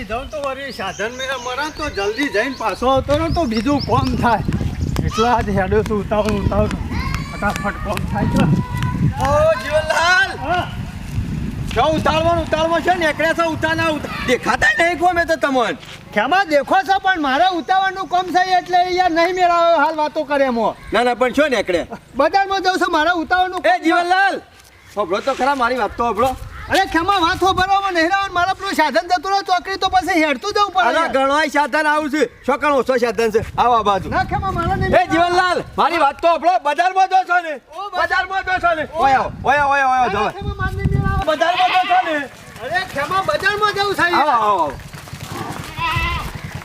ચોકડી જાઉં તો વળી સાધન મેં મરા તો જલ્દી જઈને પાછો આવતો ને તો બીજું કોમ થાય. એટલા જ હેડો છું ઉતાવળ ઉતાવળ. ફટાફટ કોમ થાય છે ઓ જીવનલાલ! છો ઉતાળવાનું ઉતાળમાં છે ને એકડે છો ઉતાના દેખાતા નહીં કોમે તો તમને. ખેમાં દેખો છો પણ મારે ઉતાવળનું કોમ છે એટલે યાર નહીં મેળાવે હાલ વાતો કરે એમો ના ના પણ છો ને એકડે? બજારમાં જાઉં છું મારે ઉતાવળનું એ જીવનલાલ! સાંભળો તો ખરા મારી વાત તો હોભળો. અરે ખેમા વાત ભરવામાં નહીં રહેવાનું મારા પેલું સાધન જતું રહે ચોકડી તો પછી હેડતું જવું અરે પડે સાધન આવું છે. છોકણ ઓછો સાધન છે? આવા બાજુ. ના ખેમા મારા નહીં એ જીવનલાલ મારી વાત તો આપણે બજારમાં જો છો ને. બજાર- બજારમાં જો છો ને. ઓય ઓય ઓય ઓય મારે બજારમાં જો છો ને. અરે ખેમા બજારમાં જવું છે આવો આવો.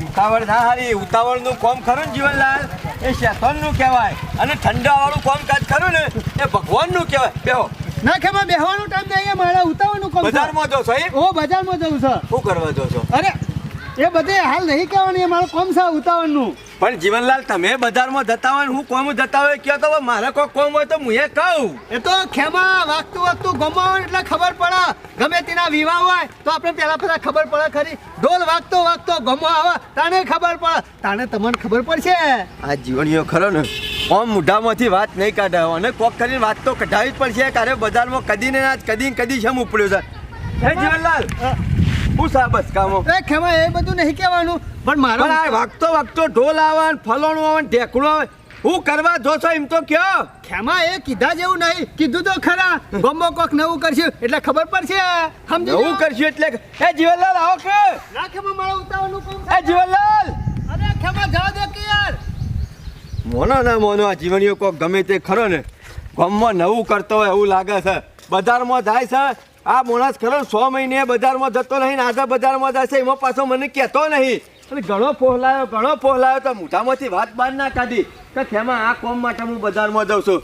ઉતાવળ ના હારી. ઉતાવળનું કોમ ખરું ને જીવનલાલ? એ શેતનનું કહેવાય. અને ઠંડાવાળું કોમ કાજ ખરું ને? એ ભગવાનનું કહેવાય. બેહો. ના ખેમા બેહવાનો ટાઈમ નહીં મારે ઉતાવળનું કામ. બજારમાં જો એમ? ઓ બજારમાં જવું છે શું કરવા જો છો? અરે એ બધે હાલ નહીં કહેવાની મારું કોમ છે ઉતાવળનું. પણ જીવનલાલ તમે બજારમાં જતા હોય હું કોમ જતા હોય કયો તો મારે કોઈ કોમ હોય તો હું એ કહું. એ તો ખેમા વાગતું વાગતું ગમો એટલે ખબર પડે. ગમે તેના વિવાહ હોય તો આપણે પહેલા પહેલા ખબર પડે ખરી. ઢોલ વાગતો વાગતો ગમો આવે તાને ખબર પડે. તાને તમને ખબર પડશે. આ જીવણીઓ ખરો ને કોમ મુઢામાંથી વાત નહીં કાઢાવો અને કોક કરીને વાત તો કઢાવી જ પડશે. કારે બજારમાં કદી ને કદી કદી છે ઉપડ્યો છે. હે જીવનલાલ હું સા બસ કામો. એ ખેમા એ બધું નહીં કહેવાનું. પણ મારો આ વાગતો વાગતો ઢોલ આવે ફલોણું આવે ઢેકણું આવે. હું કરવા જોશો એમ તો કયો? ખેમા એ કીધા જેવું નહીં. કીધું તો ખરા. ગમો કોક નવું કરશું એટલે ખબર પડશે. સમજો નવું કરશું એટલે એ જીવનલાલ આવો કે. ના ખેમા મારા ઉતાવળનું કામ એ જીવનલાલ. અરે ખેમા જવા દે કે યાર. મોનો ના મોનો આ જીવણીઓ કોક ગમે તે ખરો ને. ગામમાં નવું કરતો હોય એવું લાગે છે. બજારમાં જાય છે. આ મોણસ ખરો સો મહિને બજારમાં જતો નહીં આજે બજારમાં જાય છે. એમાં પાછો મને કહેતો નહીં. અને ઘણો પહોલાયો ઘણો પહોલાયો તો મોઢામાંથી વાત બહાર ના કાઢી તો તેમાં આ કોમ માટે હું બજારમાં જાઉં છું.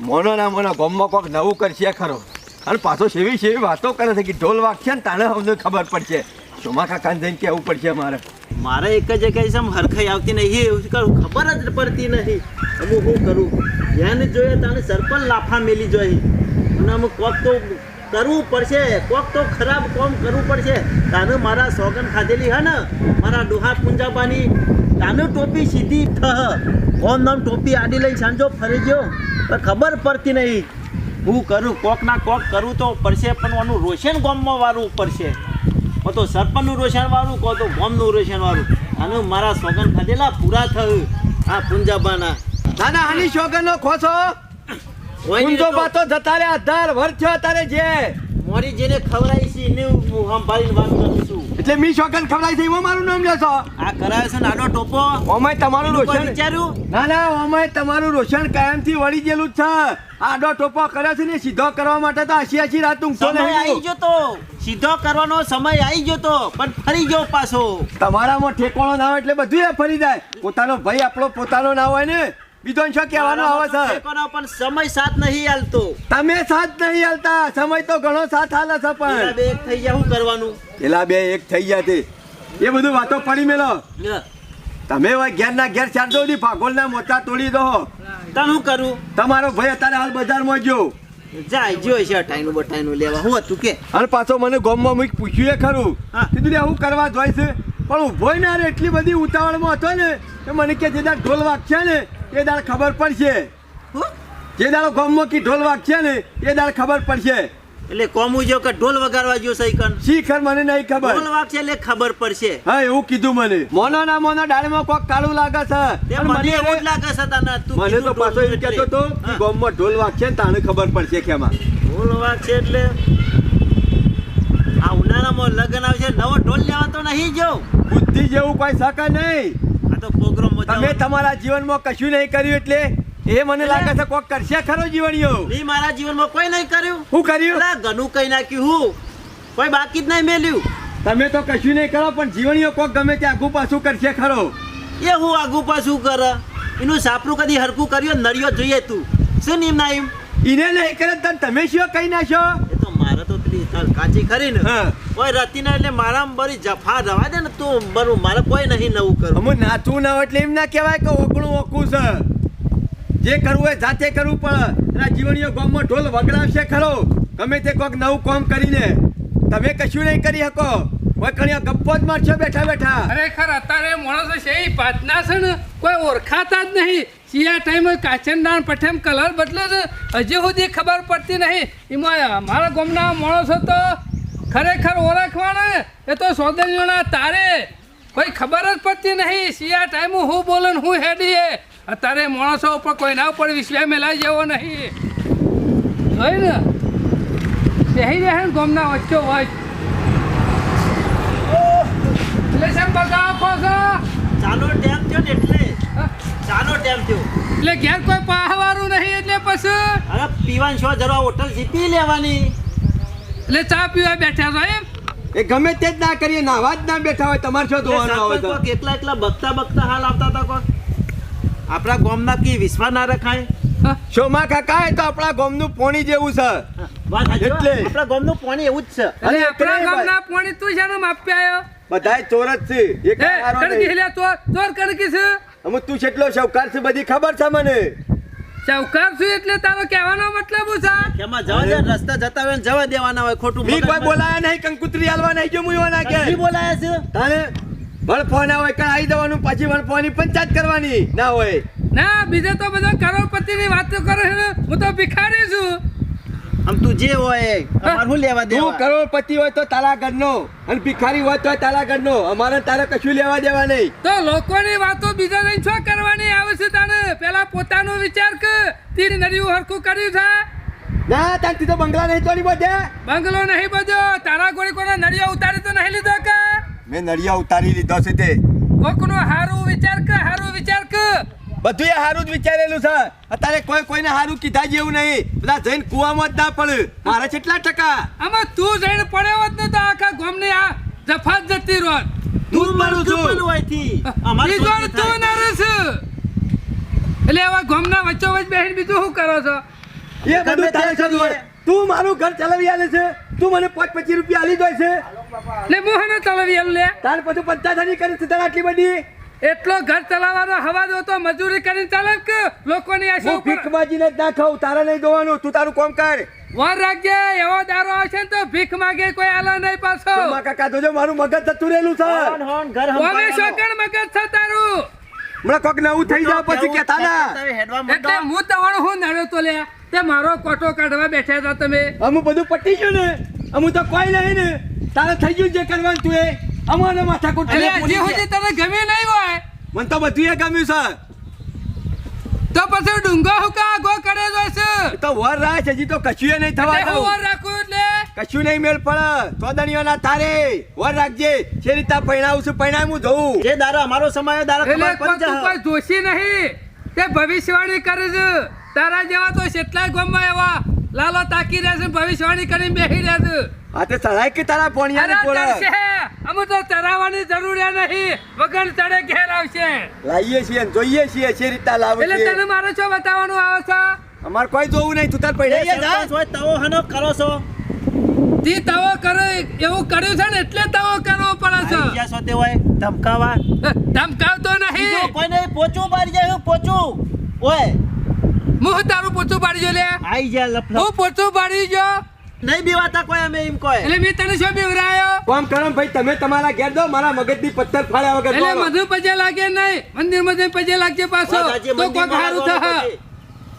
મોનો ના મોનો ગામમાં કોઈક નવું કરશે ખરો. અને પાછો સેવી સેવી વાતો કરે છે કે ઢોલ વાગશે ને તાણે અમને ખબર પડશે. ચોમા કાન જઈને કહેવું પડશે મારે? મારે એક જ જગ્યાએ છે હરખાઈ આવતી નહીં એવું કરું ખબર જ પડતી નહીં. હું કરું? જેને જોઈએ તને સરપંચ લાફા મેલી જોઈ. અને અમુક કોક તો કરવું પડશે, કોક તો ખરાબ કોમ કરવું પડશે. તાને મારા સોગન ખાધેલી હે ને, મારા ડોહા પુંજાબાની, તાને ટોપી સીધી થ ઓમ નામ ટોપી આડી લઈને સાંજો ફરી ગયો, પણ ખબર પડતી નહીં. હું કરું કોક ના કોક કરું તો પડશે, પણ આનું રોશન ગોમમાં વાળવું પડશે. કો તો સરપંચનું રોશન વાળું કો તો ગોમનું રોશન વાળું. અને મારા સોગન ખાધેલા પૂરા થયું. આ પુંજાબાના. ના ના આની શોગનનો ખોસો? પુંજોબા તો જતા રે અધાર વર્ષ તારે જે. મોરી જેને ખવડાવી છે એને હું સંભાળીને વાત કરું એટલે મી શોકન ખવડાય છે એમાં મારું નામ લેશો? આ કરાયો છે ને આડો ટોપો. ઓમાય તમારું રોશન વિચાર્યું? ના ના ઓમાય તમારું રોશન કાયમથી વળી ગયેલું જ છે. આડો ટોપો કરે છે ને સીધો કરવા માટે તો આશી આશી રાત ઊંઘતો સમય આવી ગયો તો. સીધો કરવાનો સમય આવી ગયો તો પણ ફરી ગયો પાછો. તમારામાં ઠેકોણો ના હોય એટલે બધું એ ફરી જાય. પોતાનો ભાઈ આપણો પોતાનો ના હોય ને. બીજો શું કહેવાનો આવે છે પણ સમય સાથ નહીં હાલતો તમે સાથ નહીં હાલતા સમય તો ઘણો સાથ હાલે છે પણ. બે એક થઈ ગયા શું કરવાનું? પેલા બે એક થઈ ગયા તે. એ બધું વાતો પડી મેલો. તમે હવે ઘેર ના ઘેર ચાર દો મોચા તોડી દો. તને શું કરું? તમારો ભાઈ અત્યારે હાલ બજારમાં ગયો. જાય જ્યો છે અઠાઈનું બઠાઈનું લેવા. હું હતું કે? અને પાછો મને ગોમમાં મૂક પૂછ્યું એ ખરું. કીધું લે હું કરવા જોઈ છે. પણ ઊભો ના એટલી બધી ઉતાવળમાં હતો ને મને કે જે દાડ ઢોલ વાગશે ને. એ દાળ ખબર પડશે. હું? જે દાડો ગામમાં કી ઢોલ વાગશે ને એ દાળ ખબર પડશે. એટલે કોમું જો કે ઢોલ વગાડવા જો સૈકન શી ખર મને નહીં ખબર. ઢોલ વાગશે એટલે ખબર પડશે. હા એવું કીધું મને. મોનો ના મોનો ડાળમાં કોક કાળું લાગે છે. મને એવું જ લાગે છે તને. તું મને તો પાછો એમ કહેતો તો હા. ઢોલ વાગશે ને તાને ખબર પડશે કેમાં ઢોલ વાગશે એટલે આ ઉનાળામાં લગ્ન આવશે નવો ઢોલ લેવા તો નહીં જો. બુદ્ધિ જેવું કોઈ શકે નહીં. તમે તમારા જીવનમાં કશું નહીં કર્યું એટલે એ મને લાગે છે કોક કરશે ખરો જીવણીઓ. મેં મારા જીવનમાં કોઈ નહીં કર્યું. હું કર્યું? અલા, ઘણું કઈ નાખ્યું હું. કોઈ બાકી જ નહીં મેલ્યું. તમે તો કશું નહીં કરો પણ જીવણીઓ કોક ગમે તે આગુ પાછું કરશે ખરો. એ હું આગુ પાછું કર. એનું સાપરું કદી હરકું કર્યો નરિયો જોઈએ તું. શું નીમ ના એમ? ઈને નહીં કરે તમે શું કહી નાખો એ તાર કાચી ખરી ને હા રતિના એટલે મારા બરી જફા રવા દે ને તું બરું મારે કોઈ નહીં નવું કરું અમુ નાથું ના એટલે એમ ના કહેવાય કે ઓકણું ઓકું છે. જે કરવું હોય જાતે કરવું પડે. અને જીવણીઓ ગામમાં ઢોલ વગડાવશે ખરો. ગમે તે કોક નવું કામ કરીને. તમે કશું નહીં કરી શકો. કોઈ કણિયા ગપ્પો જ મારશો બેઠા બેઠા. ખરેખર અત્યારે માણસો છે એ પાતના છે ને, કોઈ ઓળખાતા જ નહીં. શિયા ટાઈમે પઠેમ કલર બદલે છે. હજી સુધી ખબર પડતી નહીં. એમાં અમારા ગામના માણસો તો ખરેખર ઓળખવાના. એ તો સોદરીઓના તારે. કોઈ ખબર જ પડતી નહીં. શિયા ટાઈમે હું બોલન હું હેડીએ. અત્યારે માણસો ઉપર કોઈના ઉપર વિશ્વાસ મેલાઈ જેવો નહીં. હોય ને? ને ગામના વચ્ચો વચ એટલે શેમ બગાવો છો. ચાલો ટેમ થયો ને એટલે? ચાલો ટેમ થયો. એટલે ઘેર કોઈ પાહવારું નહીં એટલે પછી? અરે પીવાનું છો જરા હોટલથી પી લેવાની. એટલે ચા પીવા બેઠા છો એમ? એ ગમે તે જ ના કરીએ નાવા જ ના બેઠા હોય તમારે શું ધોવાનું આવે તો? કોક એકલા એકલા બગતા બગતા હાલ આવતા હતા કોક. આપણા ગામના કી વિશ્વા ના રખાય? હા? શોમા કાકા એ તો આપણા ગોમનું પોણી જેવું છે. એટલે. આપણા ગામનું પોણી એવું જ છે. એટલે અરે આપણા ગામના તું માપી આવ્યો? બધાય ચોર જ છે. એ એ કાંઈ હારો કણકી નહીં. ચોર ચોર કણકી છે? અમે તું કેટલો શૌકાર છે બધી ખબર છે મને. શૌકાર છું એટલે તારો કહેવાનો મતલબ છે એમાં જવા દે રસ્તા જતા હોય જવા દેવાના હોય ખોટું મી કોઈ બોલાયા નહીં કંકુતરી હાલવા નહીં જો મુયો ના કે મી બોલાયા છે? તારે વળ ફોન આવે કાં આવી જવાનું પછી વણ ફોનની પંચાયત કરવાની. ના હોય. ના બીજે તો બધો કરોડપતિની વાતો કરે છે ને હું તો ભિખારી છું. આમ તું જે હોય અમાર શું લેવા તું કરોડપતિ હોય તો તારા ઘરનો અને ભિખારી હોય તો તારા ઘરનો. અમારે તારે કશું લેવા દેવા નહીં. તો લોકોની વાતો બીજા જઈને શું કરવાની? આવે છે તાને પેલા પોતાનો વિચાર કે તીર નડિયું હરખું કર્યું છે? ના તારથી તો બંગલા નહીં તોડી બધે. બંગલો નહીં બધો તારા ગોળી કોના નડિયા ઉતારી તો નહીં લીધો કે? મેં નડિયા ઉતારી લીધો છે તે. કોકનો હારું વિચાર કે હારું વિચાર કે બધું એ હારું જ વિચારેલું છે. અત્યારે કોઈ કોઈને હારું કીધા જેવું નહીં. બધા જઈને કુવામાં જ ના પડે. મારા કેટલા ટકા? આમાં તું જઈને પડ્યો હોત ને તો આખા ગામની આ જફાત જતી રોત. તું મારું છું. અમાર શાંતિ તું થાય. એટલે આવા ગામના વચ્ચો વચ્ચ બેહીને બીજું શું કરો છો? એ બધું તારે હોય? તું મારું ઘર ચલાવી આલે છે. તું મને પાંચ પચીસ રૂપિયા આલી દોય છે. લે મોહને ચલાવી એમ લે. તાર પછી પંચાયત કરી છે તારે આટલી બધી? એટલો ઘર ચલાવવાનો હવા દો તો મજૂરી કરીને ચાલે કે લોકોની આશા ઉપર? ભીખબાજીને જ ના ખાઉં તારે નહીં જોવાનું તું તારું કામ કર. વાર રાખજે એવો દારો આવશે તો ભીખ માગે કોઈ આલા નહીં પાછો. શોમા કાકા જોજો મારું મગજ જતું રહેલું છે. હોન, હોન, ઘર કોમે સંભાળવાનું. શોકણ મગજ છે તારું. હમણાં કોક નવું થઈ જાય પછી કેતા ના. એટલે હું તમારો હું નડ્યો તો લે તે મારો કોટો કાઢવા બેઠા હતા તમે. અમુક બધું પટી ગયું ને. અમુક તો કોઈ નહીં ને. તારે થઈ ગયું જે કરવાનું તું એ. અમારે માથાકૂટ હજી સુધી તને ગમે નહીં હોય. મને તો બધું ગમ્યું છે તો પછી ડુંગો હુકા આગો કરે જોઈ છે તો વર રાખ હજી તો કશું એ નહીં થવા દઉં. વાર રાખું એટલે? કશું નહીં મેળ પડે. ચોદણીઓ ના તારે. વર રાખજે. છે રીતા પૈણાવું છું પૈણાવ હું જોઉં. જે દારો અમારો સમય દારો તમારો તું કોઈ જોશી નહીં. તે ભવિષ્યવાણી કરે છે. તારા જેવા તો કેટલાય ગમવા એવા લાલો તાકી રહ્યા છે ભવિષ્યવાણી કરીને બેસી રહ્યા છે. આ તે સરાય કે તારા પોણિયા પોળે. અમે તો ચરાવવાની જરૂરિયાત નહીં. વગર ચડે ઘેર આવશે. લાવીએ છીએ ને જોઈએ છીએ છે રીતના લાવે એટલે તને મારે શું બતાવવાનું આવે છે? અમારે કોઈ જોવું નહીં. તું તાર પૈણા હોય તવો હનો કરો છો. તી તવો કરે એવું કર્યું છે ને એટલે તવો કરવો પડે છે. આઈ સોતે તે હોય ધમકાવા. ધમકાવતો નહીં. કોઈ નહીં પોચું પાડી જાય એવું પોચું. ઓય. હું તારું પોચું પાડી જો લે આઈ જા લફ હું પોચું પાડી જો. નહીં બીવાતા કોઈ અમે એમ કોઈ. એટલે મેં તને શું બીવરાયો? કોમ કરો ભાઈ તમે તમારા ઘેર દો મારા મગજની પથ્થર ફાડ્યા વગર એટલે મધુ પજે લાગે નહીં? મંદિરમાં પજે લાગજે પાછો. તો કોક હારું થશે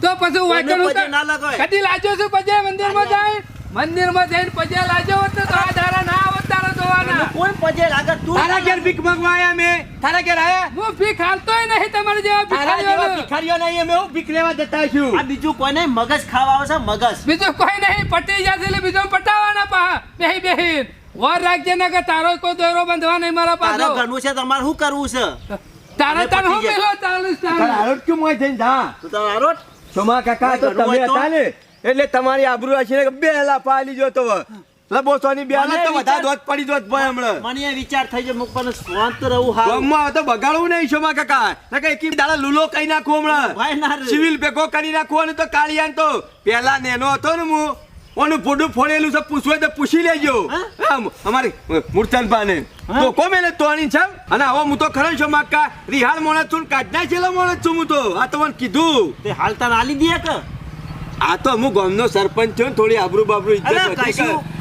તો પછી પજે ના લગાય. કદી લાજો છું પજે મંદિરમાં જાય? મંદિરમાં જઈને પજે લાજો તો આ ધારા ના આવત. તારા જોવાના કોઈ પજે લાગે તું તારા ઘેર ભીખ માંગવા આયા તારા ઘેર આયા હું ભીખ હાલતોય નહીં તમારી જેવા તારા ભિખારીઓ નહીં અમે હું ભીખ લેવા જતા આ બીજું કોઈ નહીં મગજ ખાવા આવે છે મગજ. બીજું કોઈ નહીં પટી જશે એટલે બીજો પટાવાના પા બેહી બેહી. વાર રાખજે ને કે તારો કોઈ દોરો બંધવા નહીં મારા તારો પાછો ઘરનું છે તમારે શું કરવું છે? તારે અને હું. પેલો ચાલીસ તારા તારે હારોટ કેમ હોય જઈને જા. તું તારો આરોટ સોમા કાકા તો તમે હતા ને? એટલે તમારી આબરૂ હશે ને બે લાફા તો લબોસોની તો મને દોત પડી દોત ભાઈ હમણાં. મને એ વિચાર થઈ ગયો મુક પણ શાંત રહું હારું. ગામમાં તો બગાડવું નહીં શોમા કાકા. ના કે એકી દાડા લૂલો કઈ નાખું હમણાં. ભાઈ ના સિવિલ ભેગો કરી નાખું અને તો કાળિયાન તો પેલા નેનો હતો ને હું. ઓનું ફોડું ફોડેલું છે પૂછવું તો પૂછી લેજો. અમારી મૂર્છન પાને તો કોમ એને તોણી છે? અને હવે હું તો ખરો છો માકા રિહાળ મોણસ છું કાઢ કાઢના છેલ્લો મોણસ છું હું તો. આ તો મને કીધું. તે હાલ તને આલી દે કે આ તો હું ગામનો સરપંચ છું થોડી આબરૂ બાબરૂ ઇજ્જત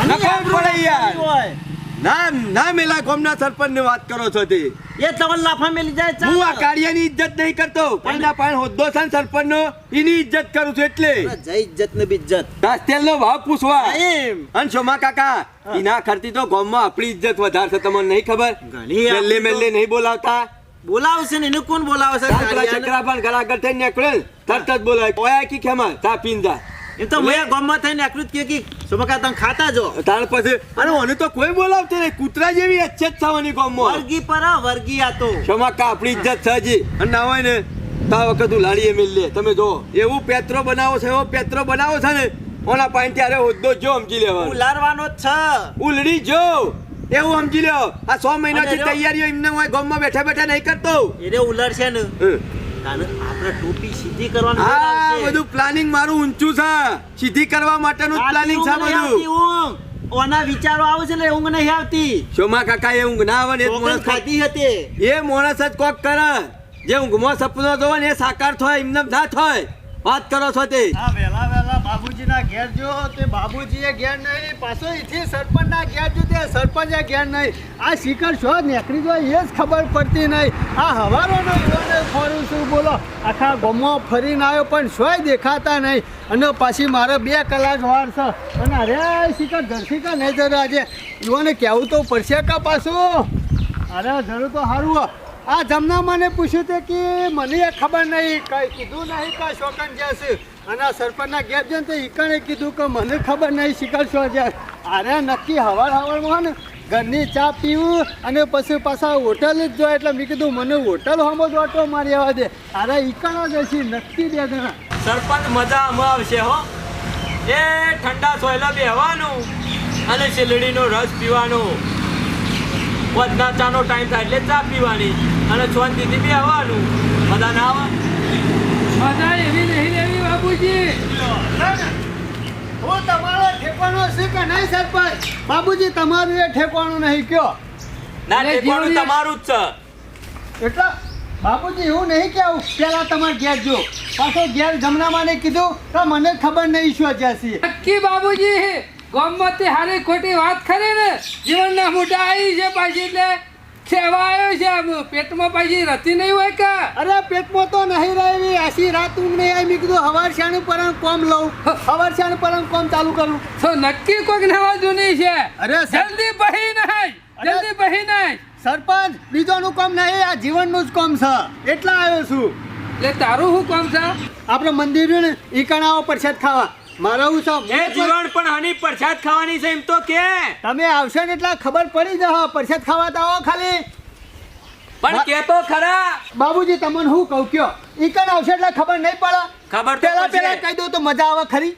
વધી કશું કર. નકામ પડે યાર. ના ના મેલા ગામના સરપંચની વાત કરો છો તે. એ તમને લાફા મેલી જાય ચાલો. હું આ કાર્યની ઇજ્જત નહીં કરતો. પૈના પાન હોદ્દો છે સરપંચ નો એની ઇજ્જત કરું છું એટલે. જય ઇજ્જત ને બિજ્જત દાસ તેલનો ભાવ પૂછવા. એમ. અન શોમા કાકા એના ખર્ચી તો ગામમાં આપણી ઇજ્જત વધારે છે તમને નહીં ખબર? ઘણી મેલ્લે મેલ્લે નહીં બોલાવતા. બોલાવશે ને એને કોણ બોલાવશે? કાળિયાને? ચક્રાપાન ઘર આગળ થઈને નીકળે ને, તરત જ બોલાય. ઓયા કી ખેમા ચા પીને એમ તો મેં ગામમાં થઈને આકૃત કે કે તમે ખાતા જો તાર પછી અને મને તો કોઈ બોલાવતો નહીં. કૂતરા જેવી અચ્છત થવાની ગામમાં. વર્ગી પર વર્ગી આ તો. આપણી ઇજ્જત થજી અને ના હોય ને તા વખત ઉલાડીએ મેલ લે. તમે જો એવું પેત્રો બનાવો છે એવો પેત્રો બનાવો છે ને ઓના પાણી ત્યારે હોદ્દો જો સમજી લેવાનું. ઉલારવાનો જ છે. ઉલડી જો એવું સમજી લ્યો. આ સો મહિનાથી તૈયારીઓ એમને હું ગામમાં બેઠા બેઠા નહીં કરતો. એને છે ને. આપણે ટોપી સીધી કરવાની આ બધું પ્લાનિંગ મારું ઊંચું છે. સીધી કરવા માટેનું પ્લાનિંગ છે આવતી ઊંઘ નહીં આવતી બધું ઓના વિચારો આવે છે એટલે ઊંઘ નહીં આવતી. શોમા કાકા એ ઊંઘ ના આવે ને એ માણસ ખાતી હતી. એ માણસ જ કોક કરે. જે ઊંઘમાં સપનો જોવે ને એ સાકાર થાય એમને ના થાય. વાત કરો છો તે. હા વહેલા વહેલા બાબુજીના ઘેર જો તે બાબુજીએ ઘેર નહીં પાછો અહીંથી સરપંચના ઘેર જો તે સરપંચે ઘેર નહીં? આ શિખર શો નીકળી જાય એ જ ખબર પડતી નહીં. આ હવારોનો યુવાને ફરું છું, બોલો. આખા ગામમાં ફરીને આવ્યો, પણ શોય દેખાતા નહીં. અને પાછી મારે બે કલાક વાર છે. અને અરે, શિખર ઘરથી કા નહીં જતો આજે. યુવાને કહેવું તો પડશે કા પાછું? અરે, જરૂર તો સારું આ જમના મને પૂછ્યું તે કે મને એ ખબર નહીં, કઈ કીધું નહીં કાંઈ શોકન જશે અને આ સરપંચના ગેપ જ ને તો કણે કીધું કે મને ખબર નહીં શિખર શો જાય અરે નક્કી હવાર હવારમાં ને ઘરની ચા પીવું અને પછી પાછા હોટલ જ જોઈએ એટલે મેં કીધું મને હોટલ હોમો જ ઓટો મારી આવવા દે. અરે ઈકણો જ હશે નક્કી બે જણા. સરપંચ મજા આમાં આવશે હો. એ ઠંડા સોયલા બેહવાનું અને શેલડીનો રસ પીવાનો. વધના ચાનો ટાઈમ થાય એટલે ચા પીવાની અને શાંતિથી બેહવાનું. મજા ના આવે? મજા એવી નહીં લેવી બાબુજી હું તમારો ઠેકાણો છે કે નહીં સરપંચ? બાબુજી તમારું એ ઠેકાણું નહીં કયો? ના ઠેકાણું તમારું જ છે. એટલે બાપુજી હું નહીં કેવું પેલા તમારે ઘેર જો. પાછો ઘેર જમનામાં ને કીધું તો મને ખબર નહીં શું જ્યાંથી નક્કી બાબુજી. ગોમતી હારી ખોટી વાત ખરી ને. જીવનના મોઢા આવી છે પાછી એટલે ખેવા આવ્યો છે આમ? પેટમાં પાછી રતી નહીં હોય કે? અરે પેટમાં તો નહીં રહેવી આશી રાત ઊંઘ નહીં આવી મેં કીધું હવાર પરમ કોમ લઉં. હવાર શાનું પરમ કોમ ચાલુ કરું. તો નક્કી કોઈક નવા જૂની છે? અરે જલ્દી બહી નહીં. જલ્દી બહી નહીં. સરપંચ બીજોનું કામ નહીં આ જીવનનું જ કામ છે. એટલા આવ્યો છું. એટલે તારું શું કામ છે? આપણે મંદિર ઈકણાઓ પ્રસાદ ખાવા. મારે હું છે. એ જીવન પણ હની પ્રસાદ ખાવાની છે એમ તો કે. તમે આવશો ને એટલે ખબર પડી જશે પ્રસાદ ખાવા તો આવો ખાલી. પણ કે તો ખરા. બાબુજી તમને હું કહું કયો? ઈ કણ આવશે એટલે ખબર નહીં પડે. ખબર પેલા પેલા કહી દઉં તો મજા આવે ખરી.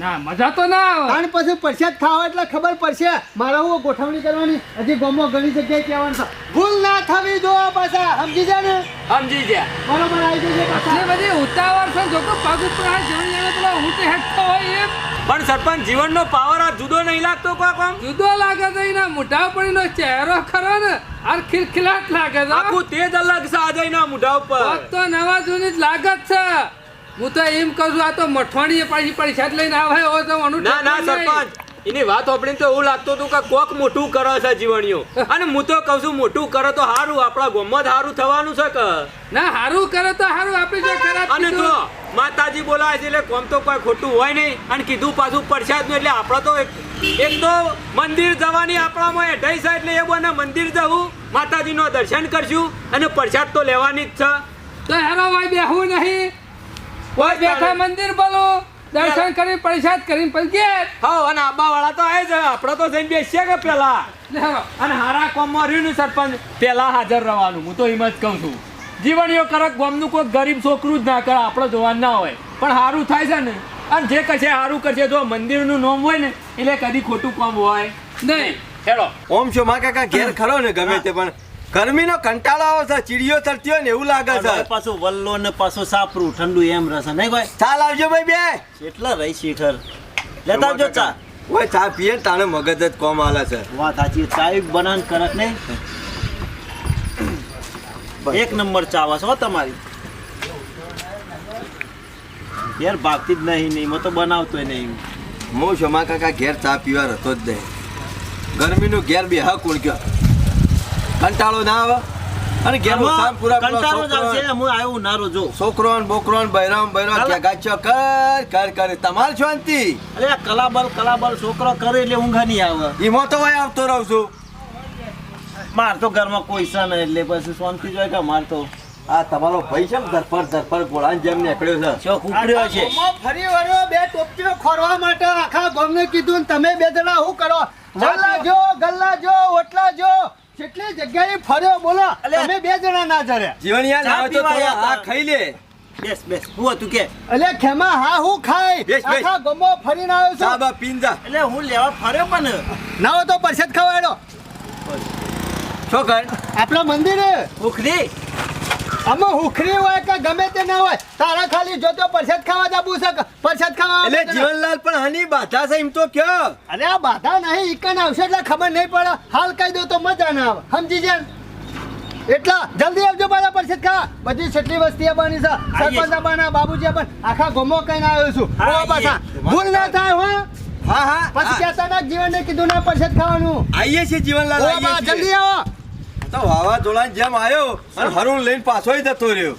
ના મજા તો ના આવે. અને પછી પ્રસાદ ખાવા એટલે ખબર પડશે. મારા હું ગોઠવણી કરવાની? હજી ગામમાં ઘણી જગ્યાએ કહેવાનું છે. ભૂલ ના થવી જો પાછા સમજી ને? સમજી ગયા. બરોબર આવી જશે પાછા. બધી ઉતાવળ છે જો કે પગ ઉપર આ જીવન જાણે પેલા ઊંચે હેઠતો હોય એમ. પણ સરપંચ જીવનનો પાવર આ જુદો નહીં લાગતો કોક આમ? જુદો લાગે છે એના મોઢા પડીનો ચહેરો ખરો ને. આ ખિલખિલાટ લાગે છે. આખું તેજ અલગ છે આજે એના મોઢા ઉપર. તો નવા જૂની જ લાગે જ છે. હું તો એમ કહું છું આ તો મઠવાણી પાછી પરિષદ લઈને આવે હોય તો ના ના સરપંચ એની વાત સાંભળીને તો એવું લાગતું હતું કે કોક મોટું કરે છે જીવણીઓ. અને હું તો કહું છું મોટું કરે તો સારું આપણા ગોમત સારું થવાનું છે કે? ના હારું કરે તો સારું આપણે જો ખરાબ અને જો માતાજી બોલાવે છે એટલે કોમ તો કોઈ ખોટું હોય નહીં. અને કીધું પાછું પ્રસાદનું એટલે આપણે તો એક તો મંદિર જવાની આપણામાં એઢાઈ છે એટલે એ બને મંદિર જવું માતાજીનો દર્શન કરશું અને પ્રસાદ તો લેવાની જ છે. તો હેરો ભાઈ બેહવું નહીં બેઠા મંદિર બોલો દર્શન કરી પ્રસાદ કરીને પછી ઘેર. હા અને આબા વાળા તો આવે છે આપણે તો જઈને બેસીએ કે પેલા? અને હારા કોમમાં રહ્યું સરપંચ પેલા હાજર રહેવાનું હું તો એમ જ કહું છું. જીવણીઓ કરક ગામનું કોઈ ગરીબ છોકરું જ ના કરે આપણે જોવાનું ના હોય. પણ સારું થાય છે ને અને જે કશે સારું કરશે જો મંદિરનું નામ હોય ને એટલે કદી ખોટું કામ હોય નહીં. હેલો ઓમ છો મા કાકા ઘેર ખરો ને ગમે તે પણ. ગરમીનો કંટાળો આવે છે ચીડીઓ તરતી ને એવું લાગે છે. પાછું વલ્લો ને પાછું સાપરું ઠંડુ એમ રહેશે નહીં ભાઈ? ચાલ આવજો ભાઈ બે. એટલા રહી શીઠર લેતા આવજો ચા. ઓય ચા પીએ ને તાણે મગજ જ કોમ આલે છે. વાત સાચી ચા બનાન કરત નહીં. એક નંબર ચા વાસ હો તમારી. યાર ભાગતી જ નહીં નહીં મેં તો બનાવતોય નહીં. હું શમા કાકા ઘેર ચા પીવા રહેતો જ નહીં. ગરમીનું ઘેર બે હા કોણ કયો કંટાળો ના આવે. અને ઘેર પૂરા કંટાળો જ આવશે. હું આવ્યો નારો જો. છોકરો ને બોકરો ને બૈરામ બૈરા હાલે. ક્યાં ગાચ્યો કર કર કર. તમાર શાંતિ અરે કલાબલ કલાબલ છોકરો કરે એટલે ઊંઘ નહીં આવે. ઈમો તો ભાઈ આવતો રહું છું. માર તો ઘરમાં કોઈ છે નહીં એટલે પછી શાંતિ જોઈએ કે માર તો. આ તમારો ભાઈ છે ને ધરપર ધરપર ગોળાની જેમ નીકળ્યો છે. ચોક ઉપડ્યો છે. ફરી વળ્યો બે ટોપીઓ ખોરવા માટે. આખા ગામને કીધું તમે બે જણા શું કરો? ગલ્લા જો ગલ્લા જો ઓટલા જો. કેટલી જગ્યાએ ફર્યો? બોલો તમે બે જણા ના જર્યા. જીવન યાર ચા તો થોડો આ ખાઈ લે. બેસ બેસ હું હતું કે. એટલે ખેમા હા હું ખાય બેસ, બેસ. આખા ગમો ફરીને આવ્યો છું. સાબા પીન જા એટલે હું લેવા ફર્યો પણ. ના હોય તો પરસેદ ખવાડો શું કર? આપણો મંદિર. ઉખડી. આમાં હુખરી હોય કે ગમે તે ના હોય તારા ખાલી જોતો પરસેદ ખાવા જાબુ છે પરસેદ ખાવા એટલે જીવનલાલ પણ હની બાધા છે એમ તો કયો. અરે આ બાધા નહીં ઈકન આવશે એટલે ખબર નહીં પડે. હાલ કહી દો તો મજા ના આવે. સમજી જાય એટલા જલ્દી આવજો પાછા પરસેદ ખા. બધી છેટલી વસ્તી બની છે સરપંચ આબાના બાબુજી પણ આખા ગોમો કહીને આવ્યો છું. હા, ઓ પાછા. ભૂલ ના થાય હો. હા હા પછી. કહેતા ના જીવનને કીધું ના પરસેદ ખાવાનું. આઈએ છીએ જીવનલાલ જલ્દી આવો. તો વાવાઝોડા જેમ આવ્યો અને હરું લઈને પાછો જતો રહ્યો.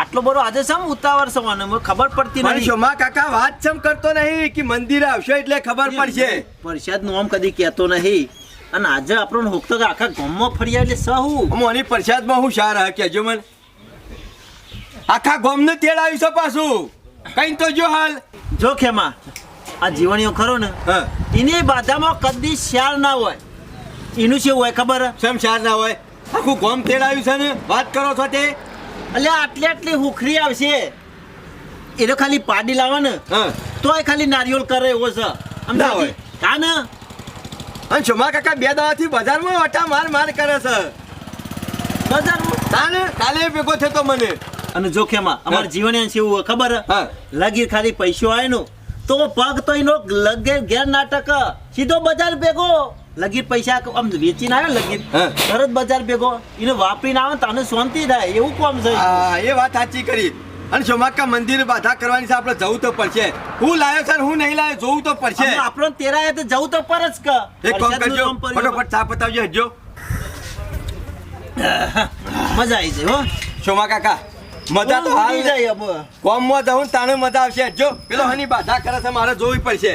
આટલો બધો આજે સમ ઉતાવળ સવાનો મને? ખબર પડતી નથી. શોમા કાકા વાત ચમ કરતો નહીં કે મંદિરે આવશે એટલે ખબર પડશે. પરસાદનું આમ કદી કહેતો નહીં. અને આજે આપણો હોકતો કે આખા ગામમાં ફર્યા એટલે સહુ મોની પ્રસાદમાં હું શાર હા કહેજો મને. આખા ગોમનું તેડ આવ્યું છે પાછું. કઈ તો જો હાલ. જો ખેમા આ જીવણીઓ ખરો ને એની બાધામાં કદી શ્યાર ના હોય. એનું શું હોય ખબર? શેમ શ્યાર ના હોય? આખું ગોમ તેડ આવ્યું છે ને? વાત કરો છો તે એટલે આટલી આટલી હુખરી આવશે. એ તો ખાલી પાડી લાવે ને. તોય ખાલી નારિયોલ કરે એવો છે. ના હોય. હા ને? અને ચુમા કાકા બે દાવાથી બજારમાં વટા માર માર કરે છે. બજારમાં? તાને કાલે ભેગો થતો મને. અને જોખેમાં અમારે. જીવન શું એવું ખબર? હા. લગીર ખાલી પૈસો આવે નો તો પગ તો એનો લગે ઘેર નાટક. સીધો બજાર ભેગો. લગીર પૈસા આમ વેચીને આવે લગીર? તરત બજાર ભેગો. એને વાપરીને આવે તને શાંતિ થાય. એવું કોમ છે? એ વાત સાચી કરી. અને સોમાકા મંદિર બાધા કરવાની છે આપણે જવું તો પડશે. હું લાયો છે હું નહીં લાયો જોવું તો પડશે. આપણો તેરાય તો જવું તો પર જ કે. એક કામ વરસાદનું કરજો કામ ચા પતાવજો હજો મજા આવી જાય હો. સોમા કાકા મજા તો હાલ જાય. કોમમાં જવું તાણે મજા આવશે હજો પેલો હની બાધા કરે છે મારે જોવી પડશે.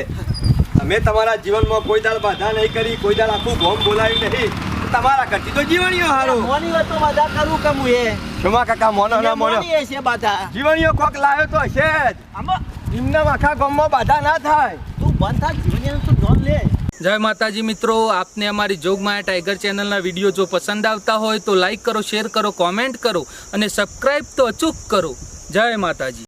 અમે તમારા જીવનમાં કોઈ દાળ બાધા નહીં કરી કોઈ દાળ આખું ગોમ બોલાવ્યું નહીં. તમારા કરતી તો જીવણીઓ હારો. મોની હોય તો બધા કરું કે હું એ શોમા કાકા મોનો ના મોનો. હશે બધા. જીવણીઓ કોક લાવ્યો તો છે જ. આમાં એમના આખા ગામમાં બાધા ના થાય. તું બંધ થા જીવણીઓ તું નોંધ લે. જય માતાજી મિત્રો આપને અમારી જોગમાયા ટાઈગર ચેનલના વીડિયો જો પસંદ આવતા હોય તો લાઈક કરો શેર કરો કોમેન્ટ કરો અને સબસ્ક્રાઈબ તો અચૂક કરો. જય માતાજી.